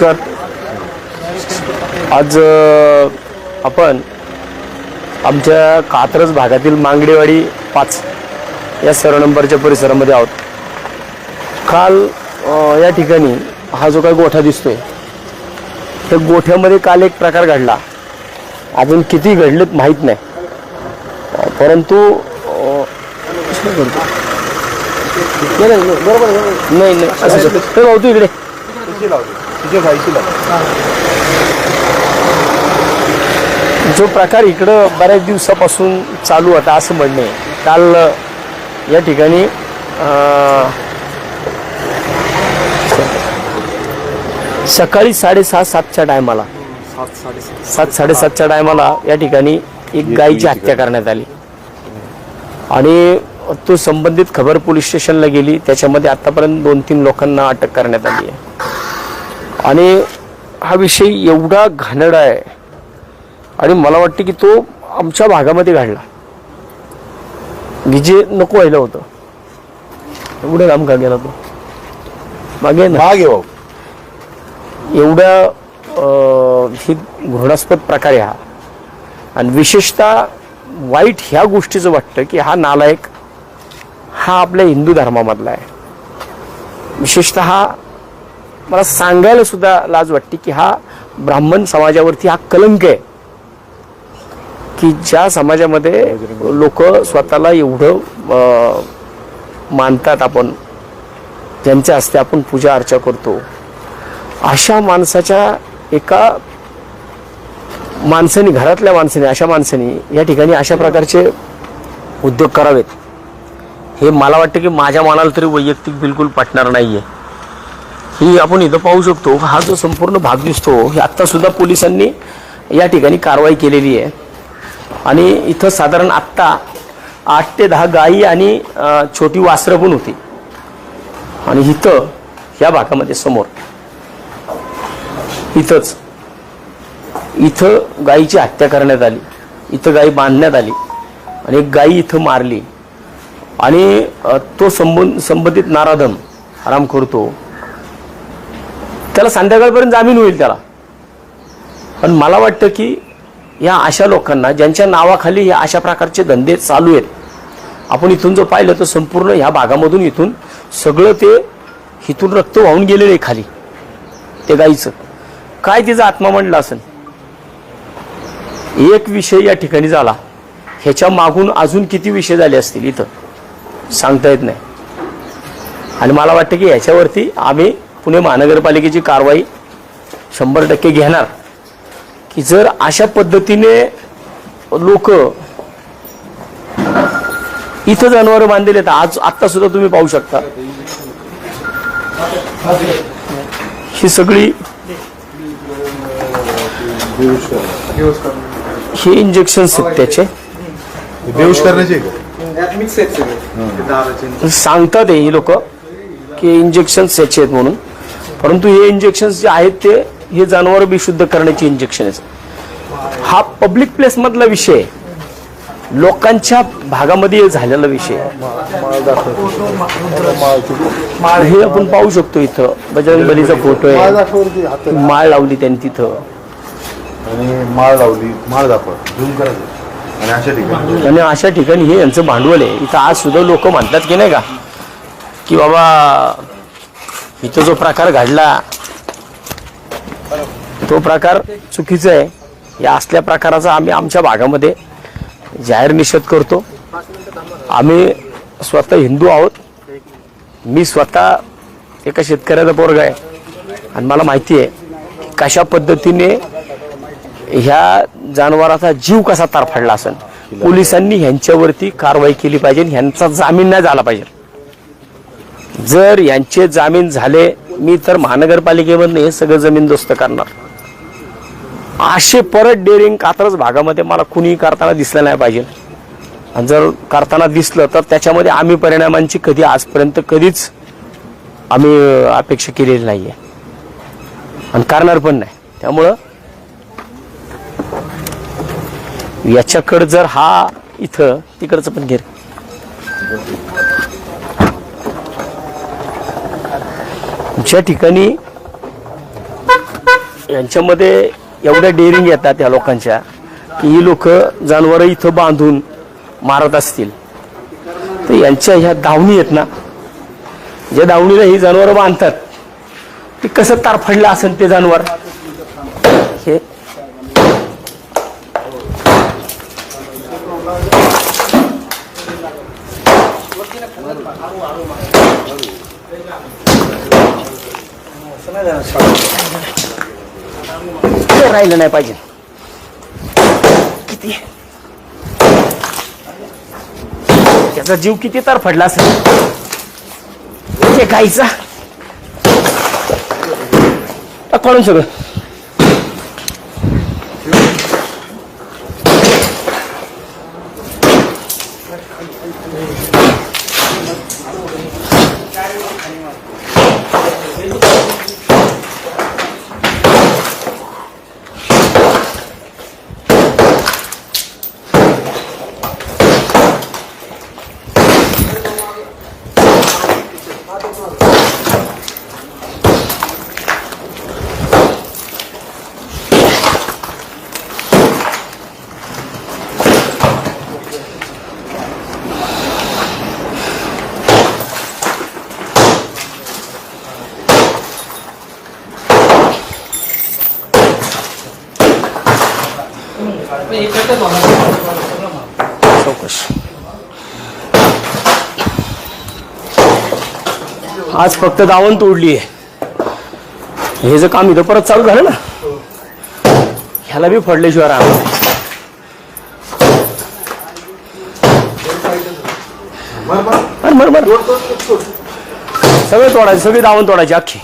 नमस्कार. आज आपण आमच्या कात्रज भागातील मांगडेवाडी पाच या सर्व नंबरच्या परिसरामध्ये आहोत. काल या ठिकाणी हा जो काही गोठा दिसतोय त्या गोठ्यामध्ये काल एक प्रकार घडला. अजून किती घडलेत माहीत नाही. परंतु? नाही, नाही, असं. हे भाऊ तू इकडे. जो प्रकार इकडं बऱ्याच दिवसापासून चालू होता असं म्हणणे. आहे. काल या ठिकाणी अ, सकाळी साडेसहा सातच्या टायमाला. सात साडेसातच्या टायमाला या ठिकाणी एक गायीची हत्या करण्यात आली. आणि तो संबंधित खबर पोलीस स्टेशनला गेली. त्याच्यामध्ये आतापर्यंत दोन तीन लोकांना अटक करण्यात आली आहे. आणि हा विषय एवढा घाणेरडा आहे. आणि मला वाटतं की तो आमच्या भागामध्ये घडला. जे नको व्हायला होतं. एवढं लांब का गेला तो? मागे ना. मागे भाऊ एवढ्या अं, ही घृणास्पद प्रकार आहे हा. आणि विशेषतः वाईट ह्या गोष्टीचं वाटतं की हा नालायक हा आपल्या हिंदू धर्मामधला आहे. विशेषतः मला सांगायला सुद्धा लाज वाटते की हा ब्राह्मण समाजावरती हा कलंक आहे. की ज्या समाजामध्ये लोक स्वतःला एवढं मानतात आपण ज्यांच्या हस्ते आपण पूजा अर्चा करतो अशा माणसाच्या एका माणसाने घरातल्या माणसाने अशा माणसाने या ठिकाणी अशा प्रकारचे उद्योग करावेत. हे मला वाटतं की माझ्या मनाला तरी वैयक्तिक बिलकुल पटणार नाही आहे ही आपण इथं पाहू शकतो. हा जो संपूर्ण भाग दिसतो हे आत्तासुद्धा पोलिसांनी या ठिकाणी कारवाई केलेली आहे. आणि इथं साधारण आत्ता आठ ते दहा गायी आणि छोटी वासरं पण होती. आणि इथं या भागामध्ये समोर इथंच इथं गायीची हत्या करण्यात आली. इथं गायी बांधण्यात आली. आणि एक गायी इथं मारली. आणि तो संबंध संबंधित नाराधम आराम करतो. त्याला संध्याकाळपर्यंत जामीन होईल त्याला. पण मला वाटतं की या अशा लोकांना ज्यांच्या नावाखाली हे अशा प्रकारचे धंदे चालू आहेत आपण इथून जर पाहिलं तर संपूर्ण ह्या भागामधून इथून सगळं ते इथून रक्त वाहून गेलेलं आहे खाली ते गाईचं. काय तिचा आत्मा म्हणला असेल? एक विषय या ठिकाणी झाला. ह्याच्या मागून अजून किती विषय झाले असतील इथं? सांगता येत नाही. आणि मला वाटतं की ह्याच्यावरती आम्ही पुणे महानगरपालिकेची कारवाई शंभर टक्के घेणार. की जर अशा पद्धतीने लोक इथं जनावरं बांधलेले आहेत आज आत्ता सुद्धा तुम्ही पाहू शकता. ही सगळी हे इंजेक्शन त्याचे. बेहोश करण्याचे? का मिक्स आहेत सगळे. दारूचे सांगतात हे लोक की इंजेक्शन याचे आहेत म्हणून. परंतु हे इंजेक्शन जे आहेत ते हे जनावर बेशुद्ध करण्याचे इंजेक्शन हा पब्लिक प्लेस मधला विषय आहे. लोकांच्या भागामध्ये झालेला विषय. हे आपण पाहू शकतो इथं. बजरंग बलीचा फोटो आहे. माळ लावली त्यांनी तिथं. आणि माळ लावली माळ दाखव आणि अशा ठिकाणी हे यांचं भांडवल आहे. इथं आज सुद्धा लोक म्हणतात की नाही का की बाबा इथं जो प्रकार घडला तो प्रकार चुकीचा आहे. या असल्या प्रकाराचा आम्ही आमच्या भागामध्ये जाहीर निषेध करतो. आम्ही स्वतः हिंदू आहोत. मी स्वतः एका शेतकऱ्याचा पोरगा आहे. आणि मला माहिती आहे की कशा पद्धतीने ह्या जनावराचा जीव कसा तारफडला असेल. पोलिसांनी ह्यांच्यावरती कारवाई केली पाहिजे ह्यांचा जामीन नाही झाला पाहिजे. जर यांचे जामीन झाले मी तर महानगरपालिकेमधनं हे सगळं जमीनदोस्त करणार. असे परत डेअरिंग कात्रज भागामध्ये मला कुणीही करताना दिसलं नाही पाहिजे. आणि जर करताना दिसलं तर त्याच्यामध्ये आम्ही परिणामांची कधी आजपर्यंत कधीच आम्ही अपेक्षा केलेली नाही आहे आणि करणार पण नाही. त्यामुळं याच्याकडं जर हा इथं तिकडचं पण घेर. आमच्या ठिकाणी यांच्यामध्ये एवढ्या डेअरिंग येतात त्या लोकांच्या की ही लोक जनावरं इथं बांधून मारत असतील. तर यांच्या ह्या दावणी आहेत ना ज्या धावणीला ही जनावरं बांधतात ते कसं तारफडलं असेल ते जनावर? राहिलं नाही पाहिजे. किती? त्याचा जीव किती तर फडला असेल. ते गाईचा कळून सगळं. आज फक्त दावण तोडली आहे. हे जर काम इथं परत चालू झालं ना ह्याला बी फडल्याशिवाय राहणार मर सगळे तोडायचे सगळी दावण तोडायची अख्खी.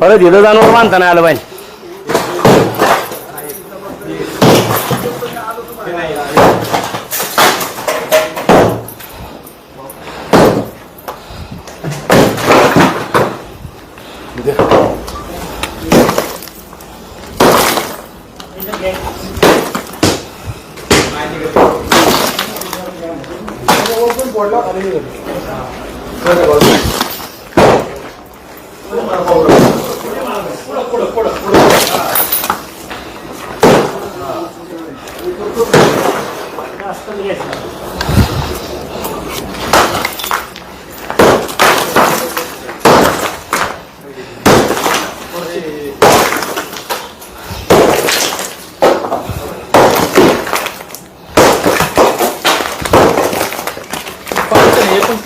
परत इथं जाणवर बांधता नाही आलं पाहिजे. हे पण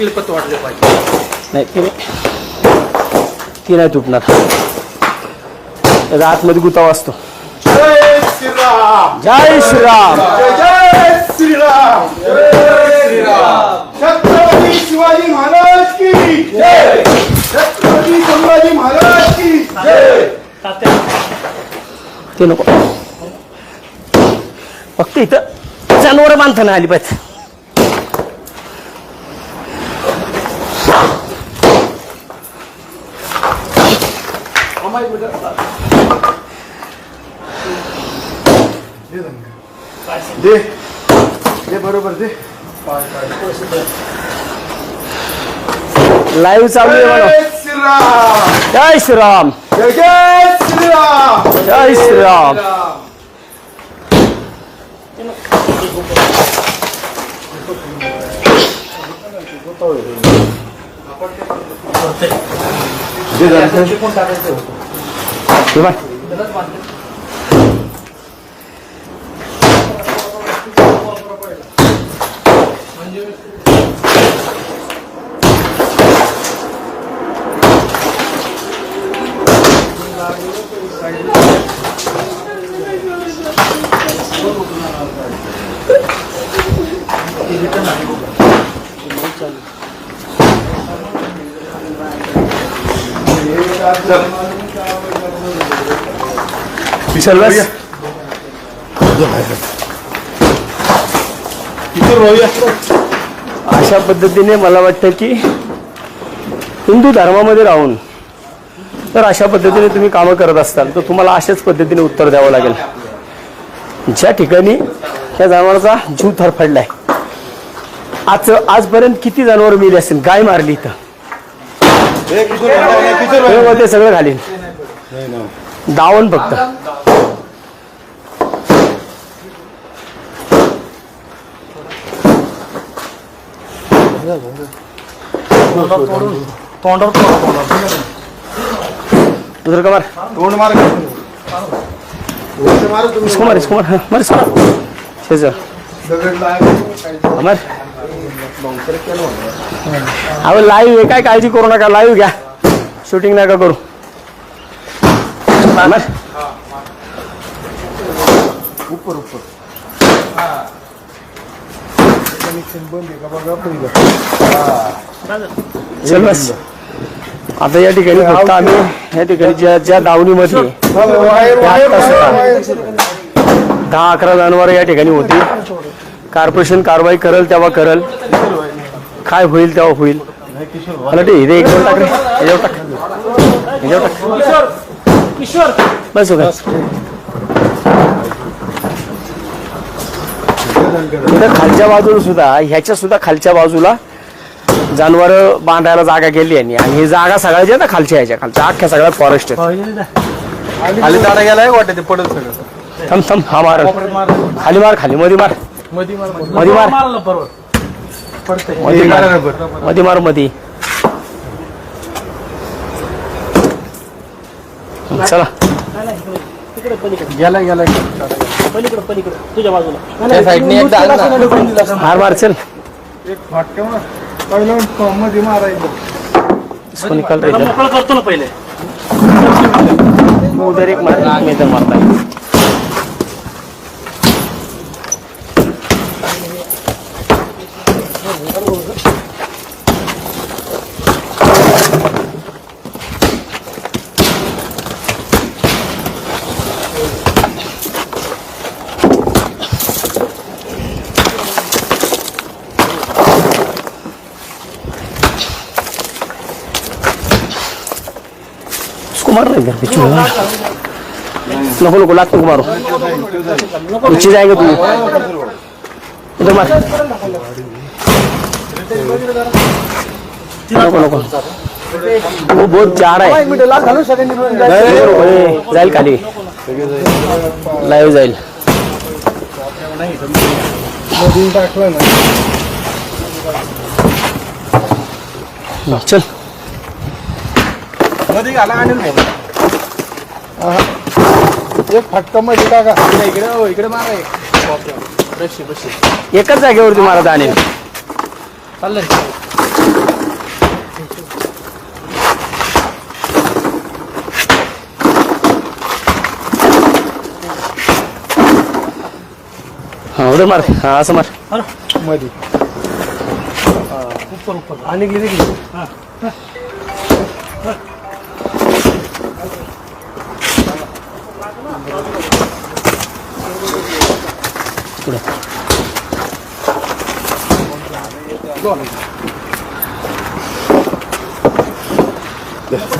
क्लिपत वाढले पाहिजे. नाही ते नाही ती नाही तुटणार. त्याचा आतमध्ये गुतावा असतो. जय श्रीराम. जय श्रीराम. जय श्रीराम. जय श्रीराम. छत्रपती शिवाजी महाराज की जय. छत्रपती संभाजी महाराज की जय. ते नको. फक्त इथं जनावर बांधताना आली पाहिजे दे दे बरोबर दे लाईव्ह चालू आहे मला जय श्रीराम जय श्रीराम जय जय श्रीराम जय श्रीराम दे जरा. हे बाय. विशाल बस किती रोया अशा पद्धतीने मला वाटतं की हिंदू धर्मामध्ये राहून. तर अशा पद्धतीने तुम्ही कामं करत असताल तर तुम्हाला अशाच पद्धतीने उत्तर द्यावं लागेल. ज्या ठिकाणी त्या जनावराचा जीव थरफडलाय आज आजपर्यंत किती जनावर मिली असेल गाय मारली इथं. ते सगळं घालीन. दावण फक्त. तोंडावर तोंडावर दुसरं का मार। तोंड मार तोंड मार तुम्ही इसको मार इसको मार हाँ, मार इसको छे सर मार अहो लाईव्ह आहे काय काळजी करू नका लाईव्ह घ्या शूटिंग नका करू। मार। उपर उपर चल बस. आता या ठिकाणी फक्त आम्ही या ठिकाणी ज्या ज्या दावणीमध्ये दहा अकरा जनावर या ठिकाणी होती. कॉर्पोरेशन कारवाई करल तेव्हा करल. काय होईल तेव्हा होईल. मला ते हिरे टाक. रे याच्यावर टाक. याच्यावर टाक बस हो खालच्या बाजूला सुद्धा ह्याच्या सुद्धा खालच्या बाजूला जनावर बांधायला जागा केली यांनी. आणि ही जागा सगळ्याच्या ना खालच्या ह्याच्या खालच्या अख्ख्या सगळ्या फॉरेस्ट खाली दाडा गेलाय वाटत ते पडत सगळं थांब थांब हा मार. खाली मार. खाली मध्ये मार. मधी मार. मधी मार. मध्ये मार. मध्ये चला. गेला गेला पलीकडे पलीकडे तुझ्या बाजूला. त्या साईडने एकदा आलं ना. मार मार चल. मध्ये मारायचं इसको निकाल रही त्याला मोकळं करतो ना पहिले उधर एक मार मी इधर मारता है मार रहे घर पे चूहा नको नको लात नको मारो नीचे जाएगा तू इधर मार नको नको वो बहुत जा रहा है ओए, जाईल खाली लाईव्ह जाईल चल मध्ये घाला आणि एक फटका मध्ये टाका. इकडे हो, इकडे मारा एक. बशी बशी एकच जागेवरती मारत आणि चाललंय. हा उधर मार. हा असं मार. मध्ये. आणि गेली गेली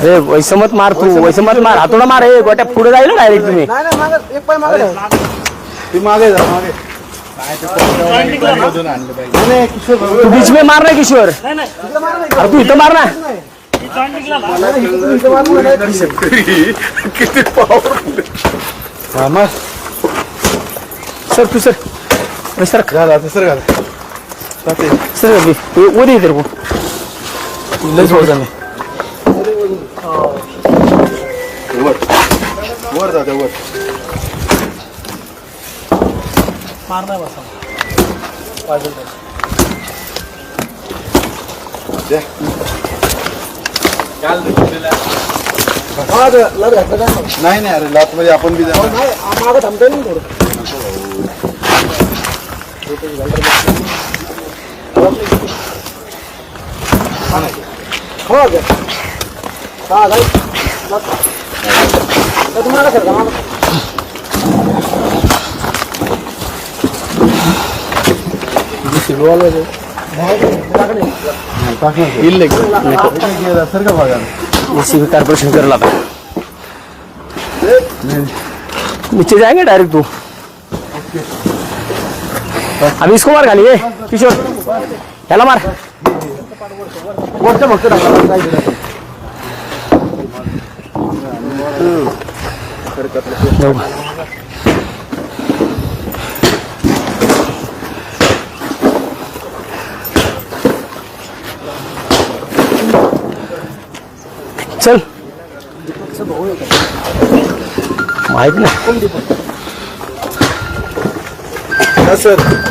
अरे वैसे मत मार तू वैसे मत मार. हातोडा मार हे गोट्या पुढे जाईल डायरेक्ट तुम्ही. ती मागे जा मागे. तू बीच में मार ना किशोर. नाही नाही. अरे तू इथं मार ना. किती पावर सर तू सर. अरे सर झाला आता सर घाला जाते. सर अभी वो वो दे इधर को लस हो जाने वर वर जाते वर मारणार बसा द्या. नाही नाही अरे लात मध्ये आपण बी जाणार टाकणार सर का बघा इसी भी कारपोरेशन कर लाता नीचे जाएंगे डायरेक्ट तू। अभी इसको मार खाली ये किशोर हो। याला मार। जाऊ. चल। माहीत नाही। सर.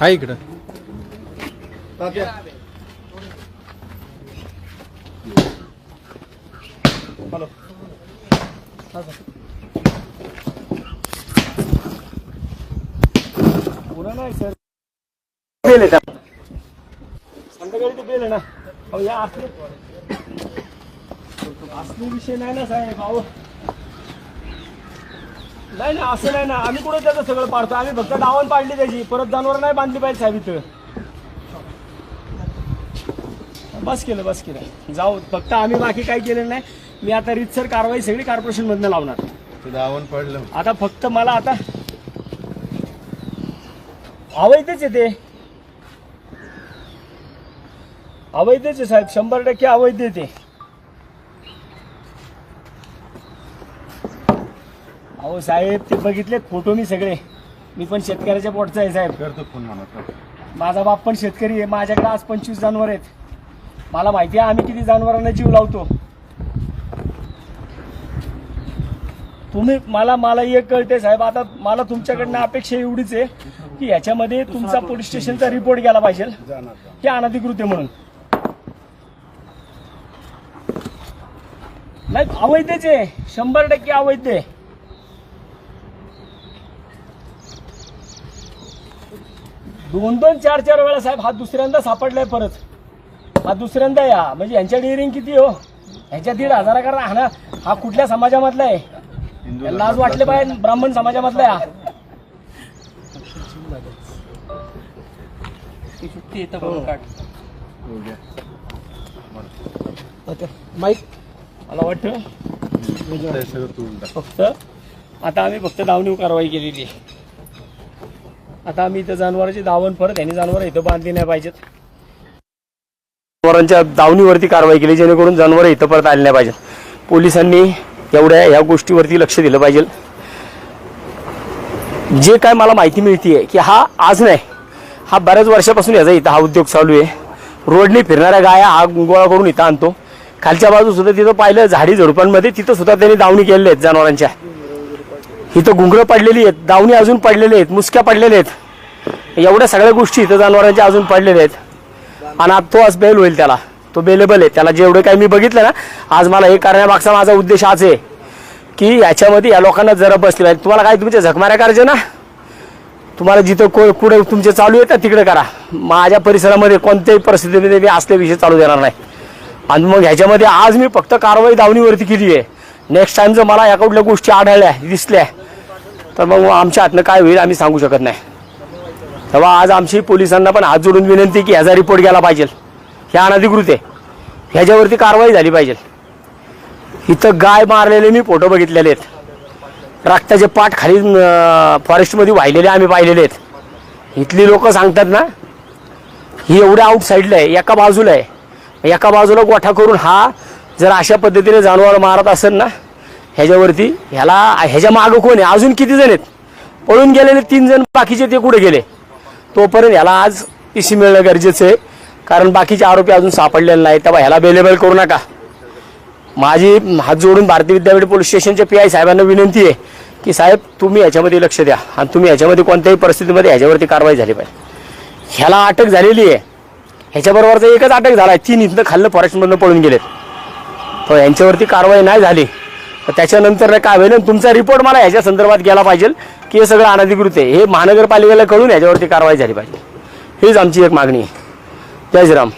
हा इकडं. बेल आहे संध्याकाळी ते बेल आहे ना. अहो या असले असले विषय नाही ना साहेब अहो. नाही ना असं नाही ना आम्ही कुठे त्याचं सगळं पाडतो? आम्ही फक्त डावण पाडली त्याची. परत जनावर नाही बांधली पाहिजे साहेब इथं. बस केलं बस केलं. जाऊ फक्त आम्ही बाकी काही केलेलं नाही. मी आता रितसर कारवाई सगळी कॉर्पोरेशन मधनं लावणार. ते दावण पडलं. आता फक्त मला आता अवैधच आहे ते. अवैधच आहे साहेब. शंभर टक्के अवैध आहे अहो साहेब ते बघितले फोटो मी सगळे. मी पण शेतकऱ्याच्या पोटचा आहे साहेब. करतो फोन मला माझा बाप पण शेतकरी आहे. माझ्याकडे आज पंचवीस जनावर आहेत. मला माहिती आहे आम्ही किती जनावरांना जीव लावतो. तुम्ही मला मला एक कळते साहेब. आता मला तुमच्याकडनं अपेक्षा एवढीच आहे की याच्यामध्ये तुमचा पोलीस स्टेशनचा रिपोर्ट गेला पाहिजे. की अनधिकृत आहे म्हणून. नाही अवैधच आहे. शंभर टक्के अवैध आहे. दोन दोन चार चार वेळा साहेब हा दुसऱ्यांदा सापडलाय परत. हा दुसऱ्यांदा या. म्हणजे यांच्या डिअरिंग किती हो? ह्याच्या दीड हजारा करा. हा ना हा कुठल्या समाजामधला आहे? लाज वाटले पाहिजे ब्राह्मण समाजामधला आहे हा ती सुट्टी येतं बघून काढ माईक. मला वाटतं. ते सगळं तोडून टाक. फक्त आता आम्ही फक्त दावणीव कारवाई केलेली आहे. आता आम्ही इथं जनावरांची दावण परत यांनी जनावर इथं बांधली नाही पाहिजेत. जनावरांच्या दावणीवरती कारवाई केली जेणेकरून जनावर इथं परत आली नाही पाहिजेत. पोलिसांनी एवढ्या या गोष्टीवरती लक्ष दिलं पाहिजे. जे काय मला माहिती मिळते की हा आज नाही हा बऱ्याच वर्षापासून याचा इथं हा उद्योग चालू आहे. रोडने फिरणाऱ्या गाया हा गोळा करून इथं आणतो. खालच्या बाजू सुद्धा तिथं पाहिलं झाडी झुडपांमध्ये तिथं सुद्धा त्यांनी दावणी केलेल्या आहेत जनावरांच्या इथं घुंगरं पडलेली आहेत दावणी अजून पडलेले आहेत मुसक्या पडलेल्या आहेत. एवढ्या सगळ्या गोष्टी इथं जनावरांच्या अजून पडलेल्या आहेत. आणि आता तो आज बेल होईल त्याला. तो बेलेबल आहे. त्याला जेवढं काही मी बघितलं ना आज मला हे करण्यामागचा माझा उद्देश आज आहे की याच्यामध्ये या लोकांना जरा बसले पाहिजे तुम्हाला काय तुमच्या झकमाऱ्या करायचे ना? तुम्हाला जिथं को कुठे तुमचे चालू येतात तिकडे करा. माझ्या परिसरामध्ये कोणत्याही परिस्थितीमध्ये मी असले विषय चालू देणार नाही. आणि मग ह्याच्यामध्ये आज मी फक्त कारवाई दावणीवरती केली आहे. नेक्स्ट टाइम जर मला या कुठल्या गोष्टी आढळल्या दिसल्या तर मग आमच्या हातनं काय होईल आम्ही सांगू शकत नाही. तेव्हा आज आमची पोलिसांना पण हात जोडून विनंती की ह्याचा रिपोर्ट गेला पाहिजे. हे अनधिकृत आहे. ह्याच्यावरती कारवाई झाली पाहिजे. इथं गाय मारलेले मी फोटो बघितलेले आहेत. रक्ताचे पाठ खाली फॉरेस्टमध्ये वाहिलेले आम्ही पाहिलेले आहेत. इथली लोक सांगतात ना ही एवढ्या आउटसाईडला आहे एका बाजूला आहे. एका बाजूला गोठा करून हा जर अशा पद्धतीने जनावर मारत असेल ना ह्याच्यावरती ह्याला ह्याच्या मागं कोण आहे? अजून किती जण आहेत? पळून गेलेले तीन जण बाकीचे ते कुठे गेले? तोपर्यंत ह्याला आज पीसी मिळणं गरजेचं आहे. कारण बाकीचे आरोपी अजून सापडलेले नाही तेव्हा ह्याला अवेलेबल करू नका. माझी हात जोडून भारतीय विद्यापीठ पोलीस स्टेशनच्या पी आय साहेबांना विनंती आहे की साहेब तुम्ही ह्याच्यामध्ये लक्ष द्या आणि तुम्ही ह्याच्यामध्ये कोणत्याही परिस्थितीमध्ये ह्याच्यावरती कारवाई झाली पाहिजे. ह्याला अटक झालेली आहे. ह्याच्याबरोबरचा एकच अटक झाला आहे. तीन इथनं खाल्लं फॉरेस्टमधनं पळून गेलेत. तर यांच्यावरती कारवाई नाही झाली. त्याच्यानंतर काय होईल? तुमचा रिपोर्ट मला ह्याच्या संदर्भात गेला पाहिजे की हे सगळं अनधिकृत आहे. हे महानगरपालिकेला कळून ह्याच्यावरती कारवाई झाली पाहिजे. हीच आमची एक मागणी आहे. जय श्रीराम.